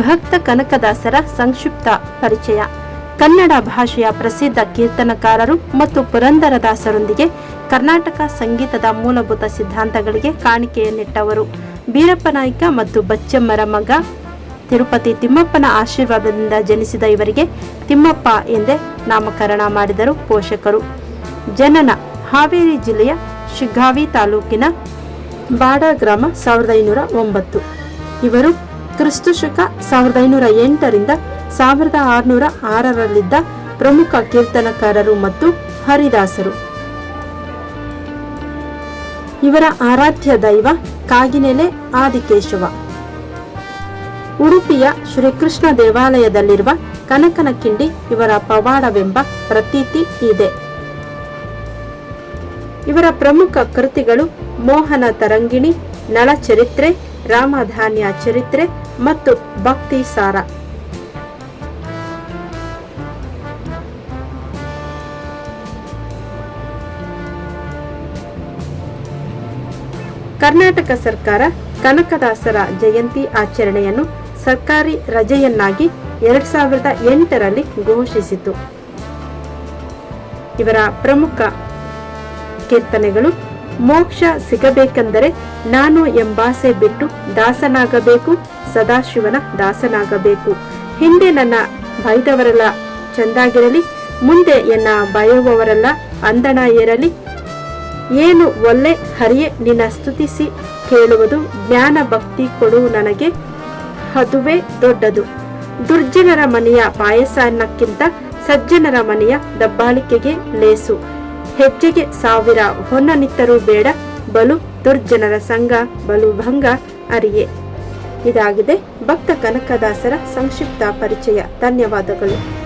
ಭಕ್ತ ಕನಕದಾಸರ ಸಂಕ್ಷಿಪ್ತ ಪರಿಚಯ. ಕನ್ನಡ ಭಾಷೆಯ ಪ್ರಸಿದ್ಧ ಕೀರ್ತನಕಾರರು ಮತ್ತು ಪುರಂದರದಾಸರೊಂದಿಗೆ ಕರ್ನಾಟಕ ಸಂಗೀತದ ಮೂಲಭೂತ ಸಿದ್ಧಾಂತಗಳಿಗೆ ಕಾಣಿಕೆಯನ್ನಿಟ್ಟವರು. ಬೀರಪ್ಪನಾಯ್ಕ ಮತ್ತು ಬಚ್ಚಮ್ಮರ ಮಗ ತಿರುಪತಿ ತಿಮ್ಮಪ್ಪನ ಆಶೀರ್ವಾದದಿಂದ ಜನಿಸಿದ ಇವರಿಗೆ ತಿಮ್ಮಪ್ಪ ಎಂದೇ ನಾಮಕರಣ ಮಾಡಿದರು ಪೋಷಕರು. ಜನನ ಹಾವೇರಿ ಜಿಲ್ಲೆಯ ಶಿಗ್ಗಾವಿ ತಾಲೂಕಿನ ಬಾಡ ಗ್ರಾಮ ಸಾವಿರದ ಐನೂರ ಒಂಬತ್ತು. ಇವರು ಕ್ರಿಸ್ತು ಶಕ ಸಾವಿರದ ಐನೂರ ಎಂಟರಿಂದ ಸಾವಿರದ ಆರುನೂರ ಆರರಲ್ಲಿದ್ದ ಪ್ರಮುಖ ಕೀರ್ತನಕಾರರು ಮತ್ತು ಹರಿದಾಸರು. ಇವರ ಆರಾಧ್ಯ ದೈವ ಕಾಗಿನೆಲೆ ಆದಿಕೇಶವ. ಉಡುಪಿಯ ಶ್ರೀಕೃಷ್ಣ ದೇವಾಲಯದಲ್ಲಿರುವ ಕನಕನ ಕಿಂಡಿ ಇವರ ಪವಾಡವೆಂಬ ಪ್ರತೀತಿ ಇದೆ. ಇವರ ಪ್ರಮುಖ ಕೃತಿಗಳು ಮೋಹನ ತರಂಗಿಣಿ, ನಳಚರಿತ್ರೆ ರಾಮಧಾನ್ಯ ಚರಿತ್ರೆ ಮತ್ತು ಭಕ್ತಿ ಸಾರ. ಕರ್ನಾಟಕ ಸರ್ಕಾರ ಕನಕದಾಸರ ಜಯಂತಿ ಆಚರಣೆಯನ್ನು ಸರ್ಕಾರಿ ರಜೆಯನ್ನಾಗಿ ಎರಡ್ ಸಾವಿರದ ಎಂಟರಲ್ಲಿ ಘೋಷಿಸಿತು. ಇವರ ಪ್ರಮುಖ ಕೀರ್ತನೆಗಳು ಮೋಕ್ಷ ಸಿಗಬೇಕೆಂದರೆ ನಾನು ಎಂಬಾಸೆ ಬಿಟ್ಟು ದಾಸನಾಗಬೇಕು, ಸದಾಶಿವನ ದಾಸನಾಗಬೇಕು. ಹಿಂದೆ ನನ್ನ ಬೈದವರೆಲ್ಲ ಚೆಂದಾಗಿರಲಿ, ಮುಂದೆ ಎನ್ನ ಬಯುವವರೆಲ್ಲ ಅಂದಣ ಏರಲಿ. ಏನು ಒಲ್ಲೆ ಹರಿಯೇ ನಿನ್ನ ಸ್ತುತಿಸಿ ಕೇಳುವುದು, ಜ್ಞಾನ ಭಕ್ತಿ ಕೊಡು ನನಗೆ ಅದುವೇ ದೊಡ್ಡದು. ದುರ್ಜನರ ಮನೆಯ ಪಾಯಸ ಅನ್ನಕ್ಕಿಂತ ಸಜ್ಜನರ ಮನೆಯ ದಬ್ಬಾಳಿಕೆಗೆ ಲೇಸು. ಹೆಜ್ಜೆಗೆ ಸಾವಿರ ಹೊನ್ನನಿತ್ತರೂ ಬೇಡ. ಬಲು ದುರ್ಜನರ ಸಂಘ, ಬಲು ಭಂಗ ಅರಿಯೆ. ಇದಾಗಿದೆ ಭಕ್ತ ಕನಕದಾಸರ ಸಂಕ್ಷಿಪ್ತ ಪರಿಚಯ. ಧನ್ಯವಾದಗಳು.